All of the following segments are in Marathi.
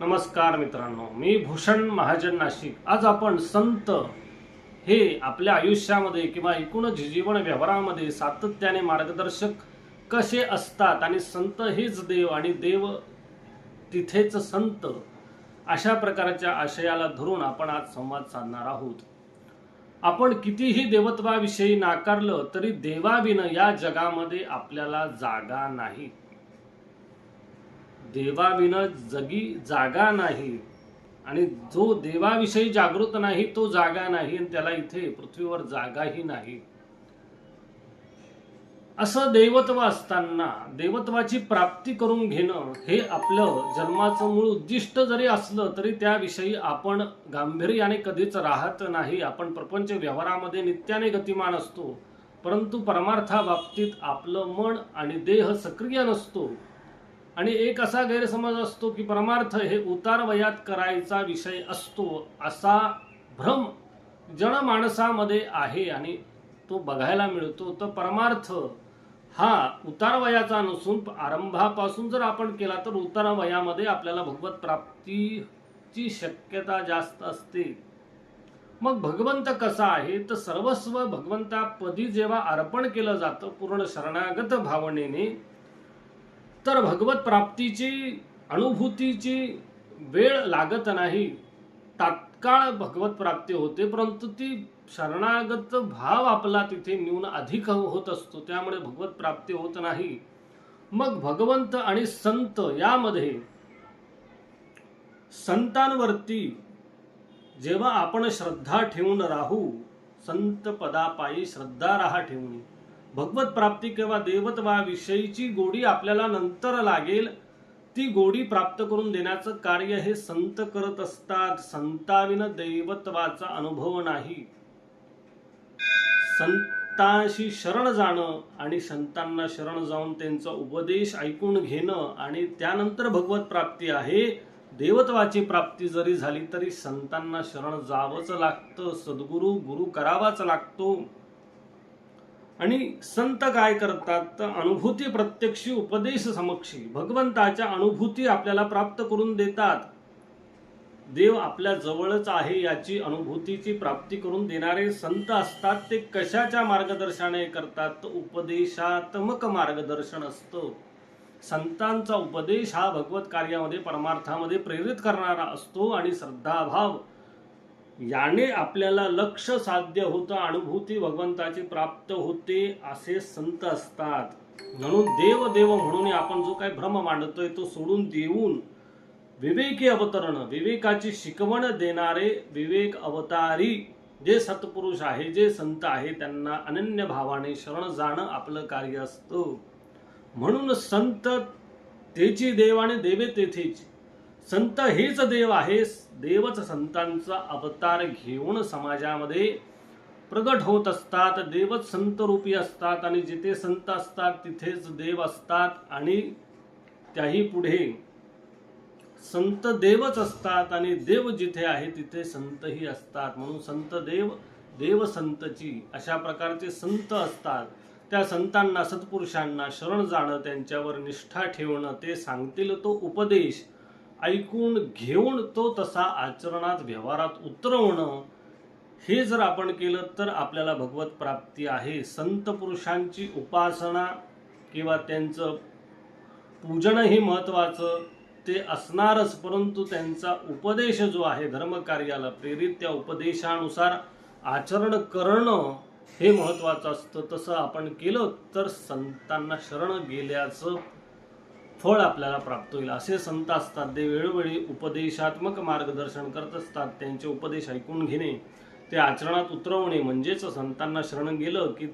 नमस्कार मित्रांनो मी भूषण महाजन नाशिक. आज आपण संत हे आपल्या आयुष्यामध्ये किंवा एकूणच जीवन व्यवहारामध्ये सातत्याने मार्गदर्शक कसे असतात आणि संत हेच देव आणि देव तिथेच संत अशा प्रकारच्या आशयाला धरून आपण आज संवाद साधणार आहोत. आपण कितीही देवत्वाविषयी नाकारलं तरी देवाविनं या जगामध्ये आपल्याला जागा नाही. देवाविनं जगी जागा नाही. आणि जो देवाविषयी जागृत नाही तो जागा नाही आणि त्याला इथे पृथ्वीवर जागाही नाही. असं देवत्व असताना देवत्वाची प्राप्ती करून घेणं हे आपलं जन्माचं मूळ उद्दिष्ट जरी असलं तरी त्याविषयी आपण गांभीर्याने कधीच राहत नाही. आपण प्रपंच व्यवहारामध्ये नित्याने गतिमान असतो. परंतु परमार्थाबाबतीत आपलं मन आणि देह सक्रिय नसतो. आणि एक असा गैरसमज असतो की परमार्थ हे उतार वयात करायचा विषय असतो असा भ्रम जनमानसामध्ये आहे आणि तो बघायला मिळतो. तर परमार्थ हा उतार वयाचा नसून आरंभापासून जर आपण केला तर उतार वयामध्ये आपल्याला भगवत प्राप्तीची शक्यता जास्त असते. मग भगवंत कसा आहे? तर सर्वस्व भगवंतापदी जेव्हा अर्पण केलं जातं पूर्ण शरणागत भावनेने तर भगवत प्राप्तीची अनुभूतीची वेळ लागत नाही. तात्काळ भगवत प्राप्ती होते परंतु ती शरणागत भाव आपला तिथे न्यून अधिक होत असतो त्यामुळे भगवत प्राप्ती होत नाही. मग भगवंत आणि संत यामध्ये संतांवरती जेव्हा आपण श्रद्धा ठेवून राहू संत पदापायी श्रद्धा राहा ठेवून भगवत प्राप्ती किंवा देवत्वाविषयीची गोडी आपल्याला नंतर लागेल ती गोडी प्राप्त करून देण्याचं कार्य हे संत करत असतात. संताविन दैवत्वाचा अनुभव नाही. संतांशी शरण जाणं आणि संतांना शरण जाऊन त्यांचा उपदेश ऐकून घेणं आणि त्यानंतर भगवत प्राप्ती आहे देवत्वाची प्राप्ती जरी झाली तरी संतांना शरण जावंच लागतं सद्गुरू गुरु करावाच लागतो. आणि संत काय करतात? तर अनुभूती प्रत्यक्षी उपदेश समक्षी. भगवंताच्या अनुभूती आपल्याला प्राप्त करून देतात. देव आपल्या जवळच आहे याची अनुभूतीची प्राप्ती करून देणारे संत असतात. ते कशाच्या मार्गदर्शनाने करतात? तर उपदेशात्मक मार्गदर्शन असतं. संतांचा उपदेश हा भगवत कार्यामध्ये परमार्थामध्ये प्रेरित करणारा असतो आणि श्रद्धाभाव याने आपल्याला लक्ष साध्य होतं अनुभूती भगवंताची प्राप्त होते असे संत असतात. म्हणून देव देव म्हणून आपण जो काही भ्रम मांडतोय तो सोडून देऊन विवेकी अवतरण विवेकाची शिकवण देणारे विवेक अवतारी जे सत्पुरुष आहे जे संत आहे त्यांना अनन्य भावाने शरण जाणं आपलं कार्य असतं. म्हणून संत तेची देव आणि देवे तेथेची. संत हेच देव आहे देवच संतांचा अवतार घेऊन समाजामध्ये प्रगट होत असतात. देवच संत रूपी असतात आणि जिथे संत असतात तिथेच देव असतात. आणि त्याही पुढे संत देवच असतात आणि देव जिथे आहे तिथे संतही असतात. म्हणून संत देव देव संतची अशा प्रकारचे संत असतात. त्या संतांना सत्पुरुषांना शरण जाणं त्यांच्यावर निष्ठा ठेवणं ते सांगतील तो उपदेश. ऐकून घेऊन तो तसा आचरणात व्यवहारात उतरवणं हे जर आपण केलं तर आपल्याला भगवत प्राप्ती आहे. संत पुरुषांची उपासना किंवा त्यांचं पूजनही महत्त्वाचं ते असणारच. परंतु त्यांचा उपदेश जो आहे धर्मकार्याला प्रेरित त्या उपदेशानुसार आचरण करणं हे महत्त्वाचं असतं. तसं आपण केलं तर संतांना शरण गेल्याचं फळ आपल्याला प्राप्त होईल. असे संत असतात ते वेळोवेळी उपदेशात्मक मार्गदर्शन करत असतात त्यांचे उपदेश ऐकून घेणे ते आचरणात उतरवणे म्हणजेच संतांना शरण गेलं की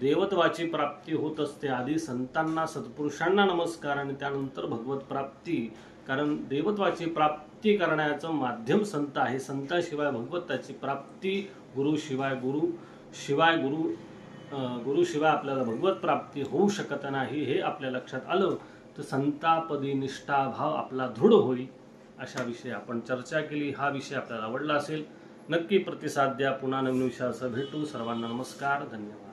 देवत्वाची प्राप्ती होत असते. आधी संतांना सत्पुरुषांना नमस्कार आणि त्यानंतर भगवत प्राप्ती. कारण देवत्वाची प्राप्ती करण्याचं माध्यम संत आहे. संताशिवाय भगवताची प्राप्ती गुरुशिवाय गुरु शिवाय गुरु गुरुशिवाय आपल्याला भगवत प्राप्ती होऊ शकत नाही हे आपल्या लक्षात आलं. तर संतापदी निष्ठाभाव आपला दृढ होईल अशा विषयी आपण चर्चा केली. हा विषय आपल्याला आवडला असेल नक्की प्रतिसाद द्या. पुन्हा नवीन विषयासह भेटू. सर्वांना नमस्कार. धन्यवाद.